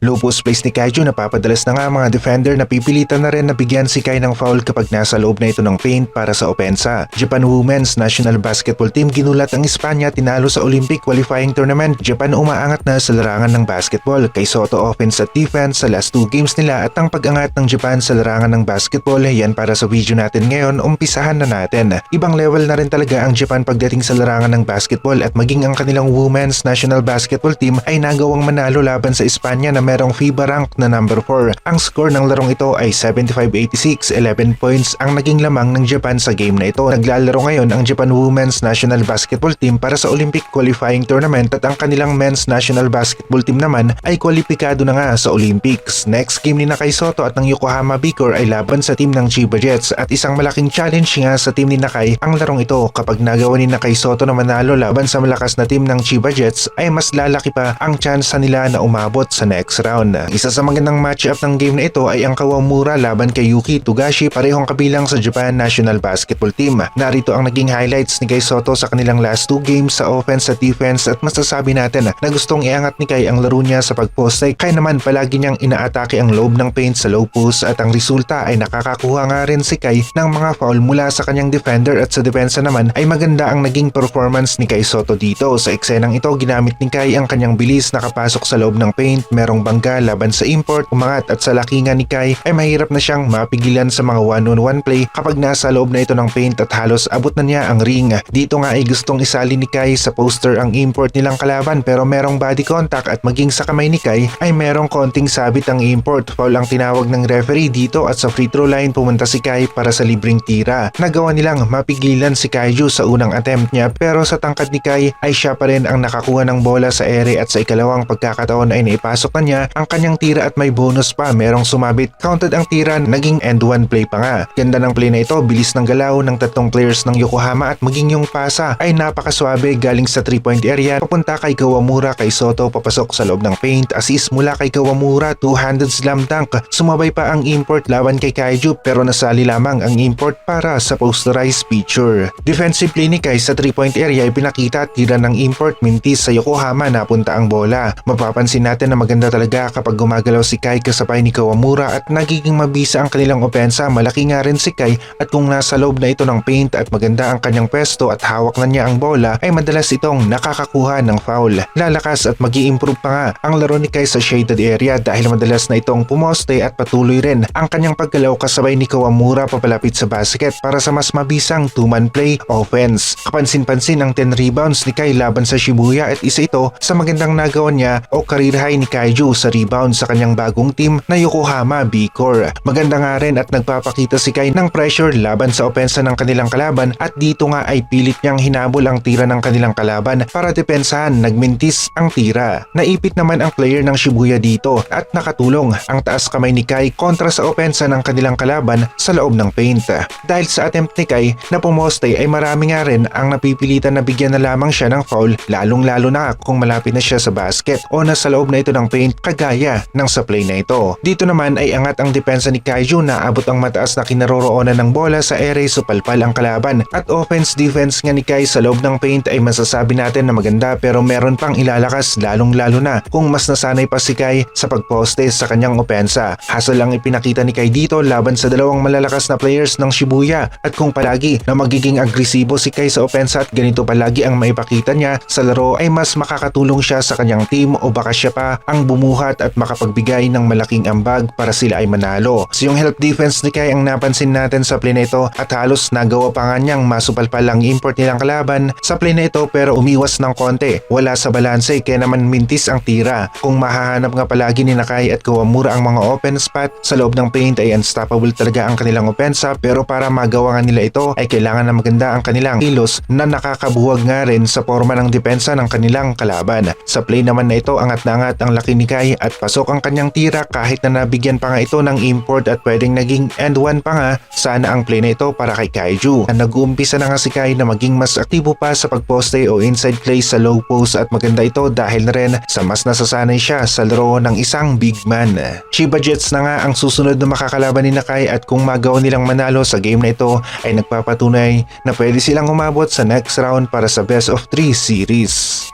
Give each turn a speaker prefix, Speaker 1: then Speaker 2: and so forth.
Speaker 1: Low post place ni Kaiju napapadalas na nga mga defender na pipilitan na rin na bigyan si Kai ng foul kapag nasa loob na ito ng paint para sa opensa. Japan Women's National Basketball Team ginulat ang Espanya tinalo sa Olympic qualifying tournament. Japan umaangat na sa larangan ng basketball kay Soto offense at defense sa last two games nila at ang pag-angat ng Japan sa larangan ng basketball yan para sa video natin ngayon umpisahan na natin. Ibang level na rin talaga ang Japan pagdating sa larangan ng basketball at maging ang kanilang Women's National Basketball Team ay nagawang manalo laban sa Espanya na merong FIBA rank na number 4. Ang score ng larong ito ay 75-86, 11 points ang naging lamang ng Japan sa game na ito. Naglalaro ngayon ang Japan Women's National Basketball Team para sa Olympic qualifying tournament at ang kanilang Men's National Basketball Team naman ay kwalipikado na nga sa Olympics. Next game ni Nakai Soto at ng Yokohama Beacor ay laban sa team ng Chiba Jets at isang malaking challenge nga sa team ni Nakai ang larong ito kapag nagawa ni Nakai Soto na manalo laban sa malakas na team ng Chiba Jets ay mas lalaki pa ang chance nila na umabot sa next round. Isa sa magandang matchup ng game na ito ay ang Kawamura laban kay Yuki Tugashi parehong kabilang sa Japan National Basketball Team. Narito ang naging highlights ni Kai Soto sa kanilang last two games sa offense at defense at masasabi natin na gustong iangat ni Kai ang laro niya sa pagposte kaya naman palagi niyang inaatake ang loob ng paint sa low post at ang resulta ay nakakakuha nga rin si Kai ng mga foul mula sa kanyang defender at sa depensa naman ay maganda ang naging performance ni Kai Soto dito. Sa eksenang ito ginamit ni Kai ang kanyang bilis nakapasok sa loob ng paint, merong bangga laban sa import, umangat at sa lakingan ni Kai ay mahirap na siyang mapigilan sa mga one-on-one play kapag nasa loob na ito ng paint at halos abot na niya ang ring. Dito nga ay gustong isali ni Kai sa poster ang import nilang kalaban pero merong body contact at maging sa kamay ni Kai ay merong konting sabit ang import. Foul ang tinawag ng referee dito at sa free throw line pumunta si Kai para sa libreng tira. Nagawa nilang mapigilan si Kaiju sa unang attempt niya pero sa tangkad ni Kai ay siya pa rin ang nakakuha ng bola sa ere at sa ikalawang pagkakataon ay naipasok na niya ang kanyang tira at may bonus pa merong sumabit. Counted ang tira naging end one play pa nga. Ganda ng play na ito bilis ng galaw ng tatlong players ng Yokohama at maging yung pasa ay napakaswabe galing sa 3 point area papunta kay Kawamura kay Soto papasok sa loob ng paint assist mula kay Kawamura two-handed slam dunk sumabay pa ang import laban kay Kaiju pero nasali lamang ang import para sa posterized picture. Defensive play ni Kai sa 3 point area ay pinakita tira ng import mintis sa Yokohama napunta ang bola. Mapapansin natin na maganda talaga kapag gumagalaw si Kai kasabay ni Kawamura at nagiging mabisa ang kanilang opensa malaki nga rin si Kai at kung nasa loob na ito ng paint at maganda ang kanyang pwesto at hawak na niya ang bola ay madalas itong nakakakuha ng foul. Lalakas at mag improve pa nga ang laro ni Kai sa shaded area dahil madalas na itong pumoste at patuloy rin ang kanyang paggalaw kasabay ni Kawamura papalapit sa basket para sa mas mabisang two-man play offense. Kapansin-pansin ang 10 rebounds ni Kai laban sa Shibuya at isa ito sa magandang nagawa niya o career high ni Kaiju sa rebound sa kanyang bagong team na Yokohama B-Core. Maganda nga rin at nagpapakita si Kai ng pressure laban sa opensa ng kanilang kalaban at dito nga ay pilit niyang hinabol ang tira ng kanilang kalaban para depensahan nagmintis ang tira. Naipit naman ang player ng Shibuya dito at nakatulong ang taas kamay ni Kai kontra sa opensa ng kanilang kalaban sa loob ng paint. Dahil sa attempt ni Kai na pumoste ay marami nga rin ang napipilitan na bigyan na lamang siya ng foul lalong lalo na kung malapit na siya sa basket o nasa loob na ito ng paint kagaya ng sa play na ito. Dito naman ay angat ang depensa ni Kaiju na abot ang mataas na kinaroroonan ng bola sa ere supalpal ang kalaban at offense defense nga ni Kai sa loob ng paint ay masasabi natin na maganda pero meron pang ilalakas lalong lalo na kung mas nasanay pa si Kai sa pagposte sa kanyang opensa. Hassle ang ipinakita ni Kai dito laban sa dalawang malalakas na players ng Shibuya at kung palagi na magiging agresibo si Kai sa opensa at ganito palagi ang maipakita niya sa laro ay mas makakatulong siya sa kanyang team o baka siya pa ang bumuhat at makapagbigay ng malaking ambag para sila ay manalo. So yung help defense ni Kai ang napansin natin sa play na ito at halos nagawa pa nga niyang masupalpal ang import nilang kalaban sa play na ito pero umiwas ng konti. Wala sa balanse kaya naman mintis ang tira. Kung mahahanap nga palagi ni Nakai at Kawamura ang mga open spot sa loob ng paint ay unstoppable talaga ang kanilang opensa pero para magawa nga nila ito ay kailangan na maganda ang kanilang kilos na nakakabuwag nga rin sa forma ng depensa ng kanilang kalaban. Sa play naman na ito angat na angat ang laki ni Kai at pasok ang kanyang tira kahit na nabigyan pa nga ito ng import at pwedeng naging end one pa nga sana ang play na ito para kay Kaiju. Nag-uumpisa na nga si Kai na maging mas aktibo pa sa pagposte o inside play sa low post at maganda ito dahil na rin sa mas nasasanay siya sa laro ng isang big man. Chiba Jets na nga ang susunod na makakalaban ni Nakai at kung magawa nilang manalo sa game na ito ay nagpapatunay na pwede silang umabot sa next round para sa best of 3 series.